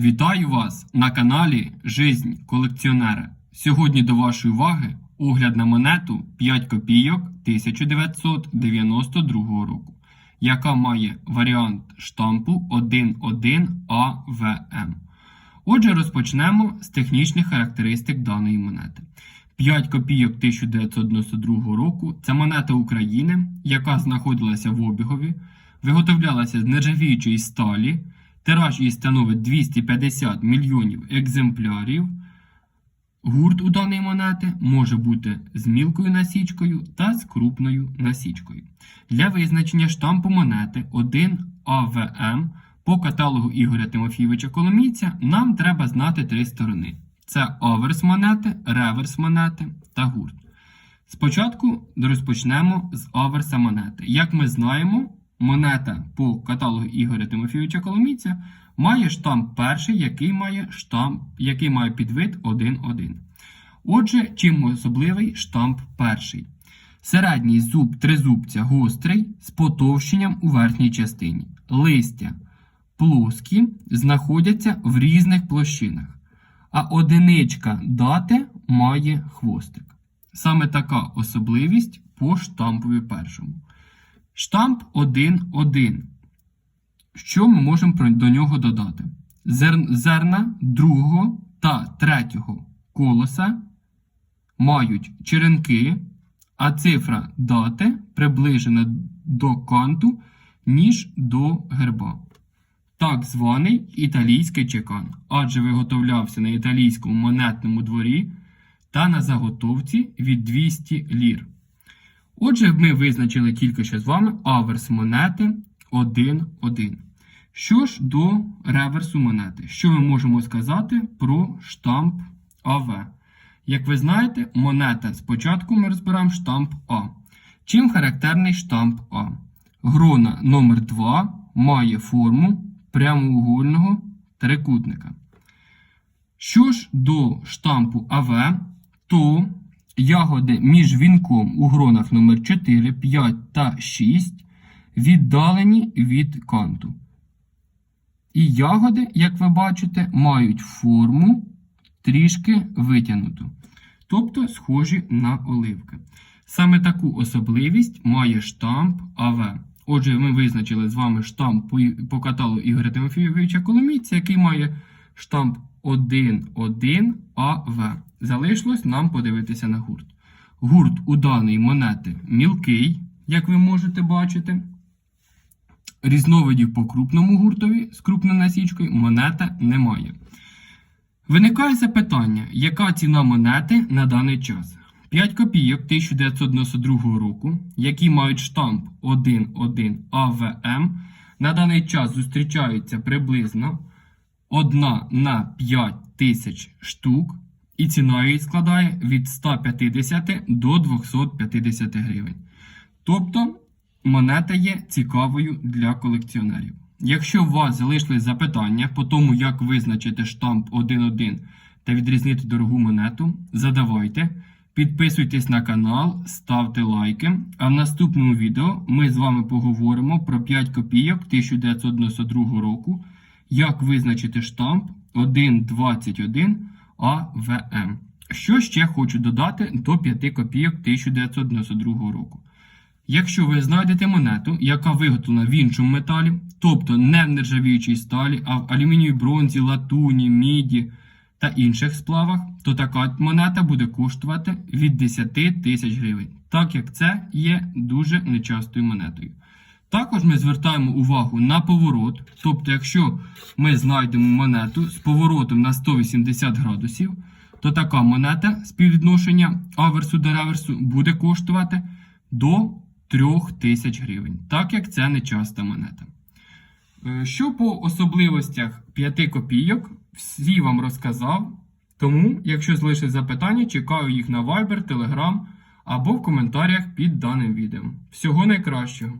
Вітаю вас на каналі Жизнь колекціонера. Сьогодні до вашої уваги огляд на монету 5 копійок 1992 року, яка має варіант штампу 11 AVM. Отже, розпочнемо з технічних характеристик даної монети. 5 копійок 1992 року це монета України, яка знаходилася в обігові, виготовлялася з нержавіючої сталі. Тираж її становить 250 мільйонів екземплярів. Гурт у даної монети може бути з мілкою насічкою та з крупною насічкою. Для визначення штампу монети 1 АВМ по каталогу Ігоря Тимофійовича Коломійця нам треба знати три сторони: це аверс монети, реверс монети та гурт. Спочатку розпочнемо з аверса монети. Як ми знаємо, монета по каталогу Ігоря Тимофійовича Коломійця має штамп перший, який має штамп, який має підвид 1.1. Отже, чим особливий штамп перший? Середній зуб тризубця гострий з потовщенням у верхній частині. Листя плоскі знаходяться в різних площинах, а одиничка дати має хвостик. Саме така особливість по штампові першому. Штамп 1.1. Що ми можемо до нього додати? Зерна другого та третього колоса мають черенки, а цифра дати приближена до канту, ніж до герба. Так званий італійський чекан, адже виготовлявся на італійському монетному дворі та на заготовці від 200 лір. Отже, ми визначили тільки що з вами аверс монети 1.1. Що ж до реверсу монети? Що ми можемо сказати про штамп АВ? Як ви знаєте, монета спочатку ми розбираємо штамп А. Чим характерний штамп А? Грона номер 2 має форму прямоугольного трикутника. Що ж до штампу АВ, то ягоди між вінком у гронах номер 4, 5 та 6 віддалені від канту. І ягоди, як ви бачите, мають форму трішки витягнуту, тобто схожі на оливки. Саме таку особливість має штамп АВ. Отже, ми визначили з вами штамп по, каталогу Ігоря Тимофійовича Коломійця, який має штамп 1.1 АВ. Залишилось нам подивитися на гурт. Гурт у даної монети мілкий, як ви можете бачити. Різновидів по крупному гуртові з крупною насічкою монета немає. Виникає запитання, яка ціна монети на даний час? 5 копійок 1992 року, які мають штамп 1.1 АВМ, на даний час зустрічаються приблизно 1 на 5 тисяч штук, і ціна її складає від 150 до 250 гривень. Тобто монета є цікавою для колекціонерів. Якщо у вас залишились запитання по тому, як визначити штамп 1.1 та відрізнити дорогу монету, задавайте. Підписуйтесь на канал, ставте лайки. А в наступному відео ми з вами поговоримо про 5 копійок 1992 року, як визначити штамп 1.21 АВМ. Що ще хочу додати до 5 копійок 1992 року. Якщо ви знайдете монету, яка виготовлена в іншому металі, тобто не в нержавіючій сталі, а в алюмінієвій бронзі, латуні, міді та інших сплавах, то така монета буде коштувати від 10 тисяч гривень, так як це є дуже нечастою монетою. Також ми звертаємо увагу на поворот, тобто, якщо ми знайдемо монету з поворотом на 180 градусів, то така монета співвідношення аверсу до реверсу буде коштувати до 3000 гривень, так як це нечаста монета. Е, Що по особливостях 5 копійок, всі вам розказав. Тому, якщо залишить запитання, чекаю їх на Viber, Telegram або в коментарях під даним відео. Всього найкращого!